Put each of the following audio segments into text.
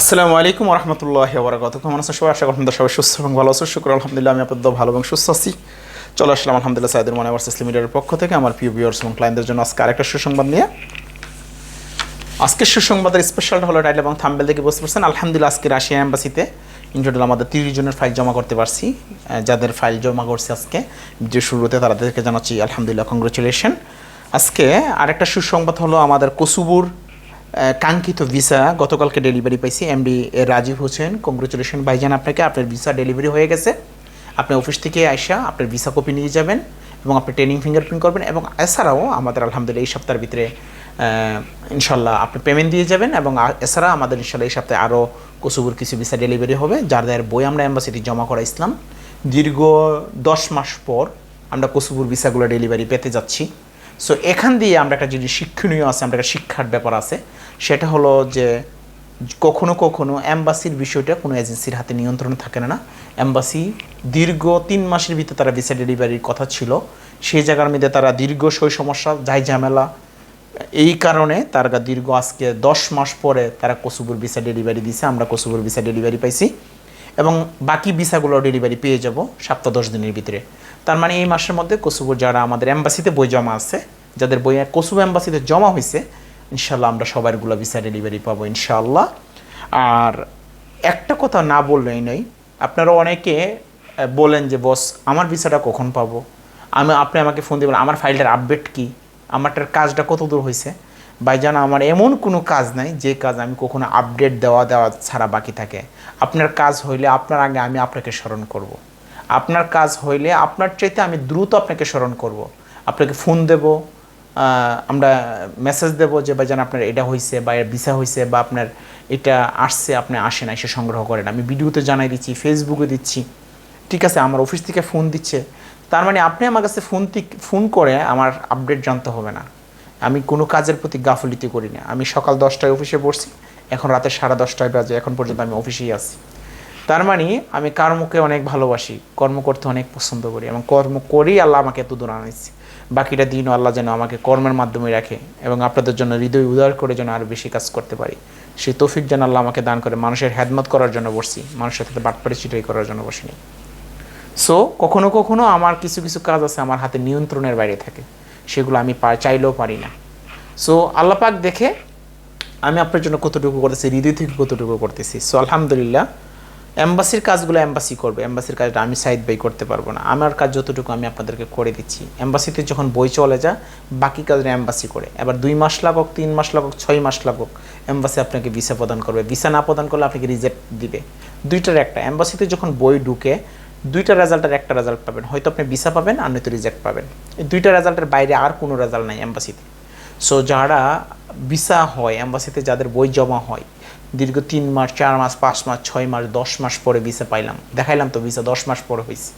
আসসালামু আলাইকুম রহমতুল্লাহ বরাকাত কেমন আছেন সবাই? আশা করি সবাই সুস্থ এবং ভালো আছো শুক্র আলহামদুলিল্লাহ, আমি আপনাদের ভালো এবং সুস্থ আছি। চলে আসলাম আলহামদুলিল্লাহ সাইদুর মনে আবার ইসলাম মিডিয়ার পক্ষ থেকে আমার প্রিয় ভিউয়ার্স এবং ক্লায়েন্টদের জন্য আজকে আরেকটা সুসংবাদ নিয়ে। আজকের সুসংবাদের স্পেশালটা হলো টাইটেল এবং থাম্বেল থেকে বুঝতে পারছেন। আলহামদুলিল্লাহ, আজকে রাশিয়া অ্যাম্বাসিতে ইন টোটাল আমাদের তিরিশ জনের ফাইল জমা করতে পারছি। যাদের ফাইল জমা করছে আজকে যে শুরুতে তাদেরকে জানাচ্ছি আলহামদুলিল্লাহ কংগ্রেচুলেশন আজকে আরেকটা সুসংবাদ হলো আমাদের কসুবুর কাঙ্ক্ষিত ভিসা গতকালকে ডেলিভারি পাইছি এমডি রাজীব হোসেন। কংগ্রেচুলেশন ভাইজান আপনাকে। আপনার ভিসা ডেলিভারি হয়ে গেছে। আপনি অফিস থেকে আইসা আপনার ভিসা কপি নিয়ে যাবেন এবং আপনি ট্রেনিং ফিঙ্গারপ্রিন্ট করবেন এবং এছাড়াও আমাদের আলহামদুলিল্লাহ এই সপ্তাহের ভিতরে ইনশাল্লাহ আপনি পেমেন্ট দিয়ে যাবেন এবং এছাড়া আমাদের ইনশাল্লাহ এই সপ্তাহে আরও কসুবুর কিছু ভিসা ডেলিভারি হবে যাদের বই আমরা অ্যাম্বাসিটি জমা করা ইসলাম। দীর্ঘ দশ মাস পর আমরা কসুবুর ভিসাগুলো ডেলিভারি পেতে যাচ্ছি। সো এখান দিয়ে আমরা একটা যদি শিক্ষণীয় আছে, আমরা একটা শিক্ষার ব্যাপার আছে। সেটা হলো যে কখনো কখনো অ্যাম্বাসির বিষয়টা কোনো এজেন্সির হাতে নিয়ন্ত্রণ থাকে না। অ্যাম্বাসি দীর্ঘ তিন মাসের ভিতরে তারা ভিসা ডেলিভারির কথা ছিল। সেই জায়গার মধ্যে তারা দীর্ঘ সই সমস্যা, যাই ঝামেলা, এই কারণে তারা দীর্ঘ আজকে দশ মাস পরে তারা কসুবুর ভিসা ডেলিভারি দিছে, আমরা কসুবুর ভিসা ডেলিভারি পাইছি। এবং বাকি ভিসাগুলো ডেলিভারি পেয়ে যাব সপ্তাহ দশ দিনের ভিতরে। তার মানে এই মাসের মধ্যে কসুবুর যারা আমাদের অ্যাম্বাসিতে বই জমা আছে, যাদের বই কসুবু অ্যাম্বাসিতে জমা হয়েছে ইনশাল্লাহ আমরা সবারগুলো ভিসা ডেলিভারি পাবো ইনশাল্লাহ আর একটা কথা না বললেই নয়, আপনারা অনেকে বলেন যে, বস, আমার ভিসাটা কখন পাবো? আমি, আপনি আমাকে ফোন দিয়ে বলেন, আমার ফাইলটার আপডেট কি? আমারটার কাজটা কত দূর হয়েছে? বাই ভাইজান, আমার এমন কোনো কাজ নাই যে কাজ আমি কখনো আপডেট দেওয়া দেওয়া ছাড়া বাকি থাকে। আপনার কাজ হইলে আপনার আগে আমি আপনাকে স্মরণ করব। আপনার কাজ হইলে আপনার চাইতে আমি দ্রুত আপনাকে স্মরণ করব। আপনাকে ফোন দেব আমরা মেসেজ দেব যে, ভাইজান, আপনার এটা হয়েছে বা এর ভিসা হয়েছে বা আপনার এটা আসছে, আপনি আসেন, এসে সংগ্রহ করেন। আমি ভিডিওতে জানাই দিচ্ছি ফেসবুকে দিচ্ছি। ঠিক আছে, আমার অফিস থেকে ফোন দিচ্ছে। তার মানে আপনি আমার কাছে ফোন ফোন করে আমার আপডেট জানতে হবে না। আমি কোনো কাজের প্রতি গাফলিতি করি না। আমি সকাল দশটায় অফিসে বসছি, এখন রাতে সাড়ে দশটায় বাজে, এখন পর্যন্ত আমি অফিসেই আছি। তার মানে আমি কর্মকে অনেক ভালোবাসি, কর্ম করতে অনেক পছন্দ করি এবং কর্ম করেই আল্লাহ আমাকে এত দূর আনাইছে বাকিটা দিনও আল্লাহ যেন আমাকে কর্মের মাধ্যমে রাখে এবং আপনাদের জন্য হৃদয় উদার করে যেন আরও বেশি কাজ করতে পারি। সেই তৌফিক যেন আল্লাহ আমাকে দান করে। মানুষের হেদমত করার জন্য বসছি, মানুষের সাথে বাটপাড়ি চিটাই করার জন্য বসিনি। সো কখনো কখনো আমার কিছু কিছু কাজ আছে আমার হাতে নিয়ন্ত্রণের বাইরে থাকে। সেগুলো আমি চাইলেও পারি না। সো আল্লাপাক দেখে আমি আপনার জন্য কতটুকু করতেছি, হৃদয় থেকে কতটুকু করতেছি। সো আলহামদুলিল্লাহ অ্যাম্বাসির কাজগুলো অ্যাম্বাসি করবে। অ্যাম্বাসির কাজটা আমি সাইড বাই করতে পারব না। আমার কাজ যতটুকু আমি আপনাদেরকে করে দিচ্ছি। অ্যাম্বাসিতে যখন বই চলে যা বাকি কাজটা অ্যাম্বাসি করে। এবার দুই মাস লাগুক, তিন মাস লাগুক, ছয় মাস লাগুক অ্যাম্বাসি আপনাকে ভিসা প্রদান করবে। ভিসা না প্রদান করলে আপনাকে রিজেক্ট দিবে। দুইটার একটা। অ্যাম্বাসিতে যখন বই ঢুকে, দুইটা রেজাল্টের একটা রেজাল্ট পাবেন। হয়তো আপনি ভিসা পাবেন আর নয়তো রিজেক্ট পাবেন। এই দুইটা রেজাল্টের বাইরে আর কোনো রেজাল্ট নাই অ্যাম্বাসিতে সো যারা ভিসা হয় অ্যাম্বাসিতে যাদের বই জমা হয় দীর্ঘ তিন মাস, চার মাস, পাঁচ মাস, ছয় মাস, দশ মাস পরে ভিসা পাইলাম। দেখাইলাম তো ভিসা দশ মাস পরে হয়েছে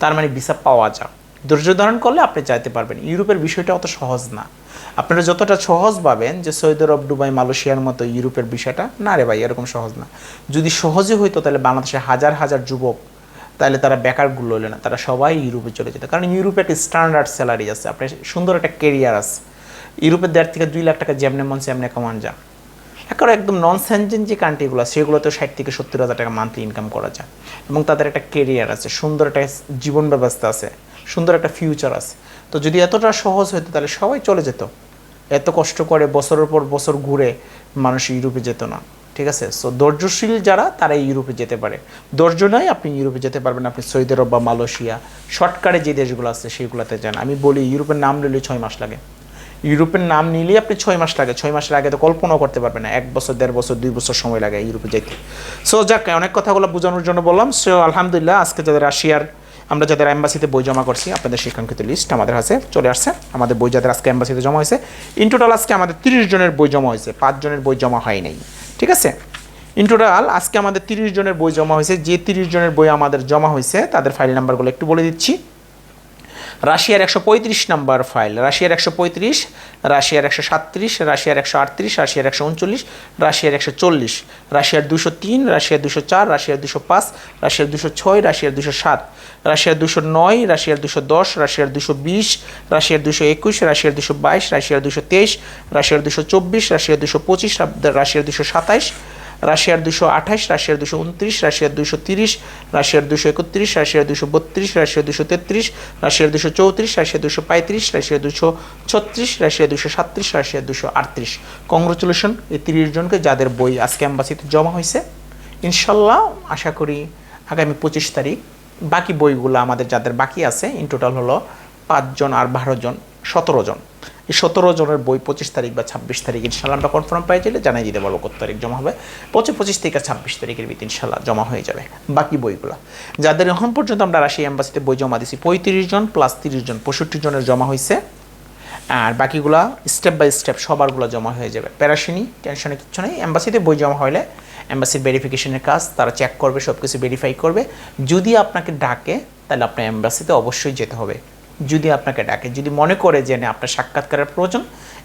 তার মানে ভিসা পাওয়া যা ধৈর্য ধারণ করলে আপনি চাইতে পারবেন। ইউরোপের বিষয়টা অত সহজ না। আপনারা যতটা সহজ পাবেন যে সৌদি আরব, দুবাই, মালয়েশিয়ার মতো ইউরোপের বিষয়টা, না রে ভাই, এরকম সহজ না। যদি সহজে হইতো তাহলে বাংলাদেশে হাজার হাজার যুবক, তাহলে তারা বেকারগুলো হলে না। তারা সবাই ইউরোপে চলে যেত। কারণ ইউরোপে একটা স্ট্যান্ডার্ড স্যালারি আছে। আপনার সুন্দর একটা কেরিয়ার আছে। ইউরোপের দেড় থেকে দুই লাখ টাকা যেমনে মন সেমনে কমান যা। এখন একদম নন সেনজেন যে কান্ট্রিগুলো সেগুলোতে ষাট থেকে সত্তর হাজার টাকা মান্থলি ইনকাম করা যায়। এবং তাদের একটা কেরিয়ার আছে, সুন্দর একটা জীবন ব্যবস্থা আছে, সুন্দর একটা ফিউচার আছে। তো যদি এতটা সহজ হতো তাহলে সবাই চলে যেত। এত কষ্ট করে বছরের পর বছর ঘুরে মানুষ ইউরোপে যেত না। ঠিক আছে? সো ধৈর্যশীল যারা, তারা ইউরোপে যেতে পারে। ধৈর্য নয় আপনি ইউরোপে যেতে পারবেন আপনি সৌদি আরব বা মালয়েশিয়া শর্টকাটে যে দেশগুলো আছে, সেগুলোতে যান। আমি বলি, ইউরোপের নাম নিলে ছয় মাস লাগে। ইউরোপের নাম নিলেই আপনি ছয় মাস লাগে। ছয় মাসের আগে তো কল্পনাও করতে পারবেন না। এক বছর, দেড় বছর, দুই বছর সময় লাগে ইউরোপে যেতে সো যাক, অনেক কথাগুলো বোঝানোর জন্য বললাম। সো আলহামদুলিল্লাহ, আজকে যাদের রাশিয়ার আমরা যাদের অ্যাম্বাসিতে বই জমা করছি, আপনাদের শিক্ষাঙ্কিত লিস্ট আমাদের কাছে চলে আসছে। আমাদের বই যাদের আজকে অ্যাম্বাসিতে জমা হয়েছে ইন টোটাল আজকে আমাদের তিরিশ জনের বই জমা হয়েছে। পাঁচ জনের বই জমা হয় নাই। ঠিক আছে? ইন টোটাল আজকে আমাদের তিরিশ জনের বই জমা হয়েছে। যে তিরিশ জনের বই আমাদের জমা হয়েছে, তাদের ফাইল নাম্বারগুলো একটু বলে দিচ্ছি। রাশিয়ার একশো পঁয়ত্রিশ নাম্বার ফাইল রাশিয়ার একশো পঁয়ত্রিশ রাশিয়ার একশো সাতত্রিশ রাশিয়ার একশো আটত্রিশ রাশিয়ার একশো উনচল্লিশ রাশিয়ার একশো চল্লিশ রাশিয়ার দুশো তিন রাশিয়ার দুশো চার রাশিয়ার দুশো পাঁচ রাশিয়ার দুশো ছয় রাশিয়ার দুশো সাত রাশিয়ার দুশো নয় রাশিয়ার দুশো দশ রাশিয়ার দুশো বিশ রাশিয়ার দুশো একুশ রাশিয়ার দুশো বাইশ রাশিয়ার দুশো তেইশ রাশিয়ার দুশো চব্বিশ রাশিয়ার দুশো পঁচিশ রাশিয়ার দুশো সাতাইশ রাশিয়ার দুশো আঠাশ রাশিয়ার দুশো উনত্রিশ রাশিয়ার দুশো তিরিশ রাশিয়ার দুশো একত্রিশ রাশিয়ার দুশো বত্রিশ রাশিয়ার দুশো তেত্রিশ রাশিয়ার দুশো চৌত্রিশ রাশিয়ার দুশো পঁয়ত্রিশ রাশিয়ার দুশো ছত্রিশ রাশিয়ার দুশো সাতত্রিশ রাশিয়ার দুশো আটত্রিশ কংগ্রেচুলেশন এই তিরিশ জনকে যাদের বই আজকে অ্যাম্বাসিতে জমা হয়েছে ইনশাল্লাহ আশা করি আগামী পঁচিশ তারিখ বাকি বইগুলো আমাদের যাদের বাকি আছে ইন টোটাল হলো পাঁচজন আর বারো জন সতেরো জন। এই সতেরো জনের বই পঁচিশ তারিখ বা ছাব্বিশ তারিখ ইনশাল্লাহ আমরা কনফার্ম পাই গেলে জানাই দিতে পারব কত তারিখ জমা হবে। পঁচিশ পঁচিশ থেকে ছাব্বিশ তারিখের ভিতরে ইনশাল্লাহ জমা হয়ে যাবে বাকি বইগুলো। যাদের এখন পর্যন্ত আমরা রাশিয়া এম্বাসিতে বই জমা দিছি পঁয়ত্রিশ জন প্লাস তিরিশ জন, পঁয়ষট্টি জনের জমা হয়েছে আর বাকিগুলা স্টেপ বাই স্টেপ সবারগুলো জমা হয়ে যাবে। প্যারাসিনি টেনশনে কিচ্ছু নেই। এম্বাসিতে বই জমা হলে এম্বাসির ভেরিফিকেশনের কাজ, তারা চেক করবে সব কিছু ভেরিফাই করবে। যদি আপনাকে ডাকে, তাহলে আপনার এম্বাসিতে অবশ্যই যেতে হবে। যদি আপনাকে ডাকে, যদি মনে করে যে না, আপনার সাক্ষাৎকারের প্রয়োজন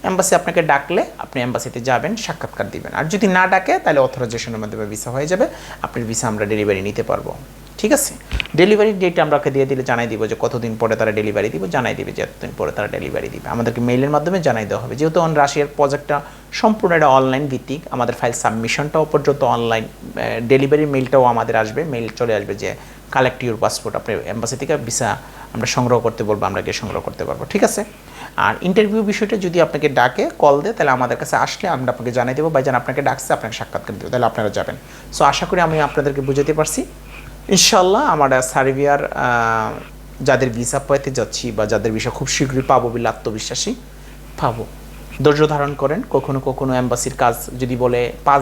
এম্বাসি আপনাকে ডাকলে আপনি এম্বাসিতে যাবেন, সাক্ষাৎকার দিবেন। আর যদি না ডাকে, তাহলে অথরাইজেশনের মাধ্যমে ভিসা হয়ে যাবে, আপনার ভিসা আমরা ডেলিভারি নিতে পারব। ঠিক আছে? ডেলিভারি ডেট আমরা দিয়ে দিলে জানাই দিব যে কতদিন পরে তারা ডেলিভারি দিব, জানাই দিবে যে এতদিন পরে তারা ডেলিভারি দিবে। আমাদেরকে মেইলের মাধ্যমে জানাই দেওয়া হবে। যেহেতু অন রাশিয়ার প্রজেক্টটা সম্পূর্ণ এটা অনলাইন ভিত্তিক, আমাদের ফাইল সাবমিশনটাও পর্যন্ত অনলাইন ডেলিভারি মেইলটাও আমাদের আসবে মেইল চলে আসবে যে কালেক্ট ইউর পাসপোর্ট আপনি এম্বাসি থেকে ভিসা আমরা সংগ্রহ করতে বলব, আমরা গিয়ে সংগ্রহ করতে পারব, ঠিক আছে? আর ইন্টারভিউ বিষয়টা যদি আপনাকে ডাকে কল দেয়, তাহলে আমাদের কাছে আসলে আমরা আপনাকে জানাই দেবো, ভাইজান আপনাকে ডাকছে, আপনাকে সাক্ষাৎকার দেবো, তাহলে আপনারা যাবেন। সো আশা করি আমি আপনাদেরকে বুঝাতে পারছি। ইনশাল্লাহ আমার সার্বিয়ার যাদের ভিসা পাইতে যাচ্ছি বা যাদের ভিসা খুব শীঘ্রই পাবো বলে আত্মবিশ্বাসী, পাবো। ধৈর্য ধারণ করেন, কখনো কখনো এম্বাসির কাজ যদি বলে পাঁচ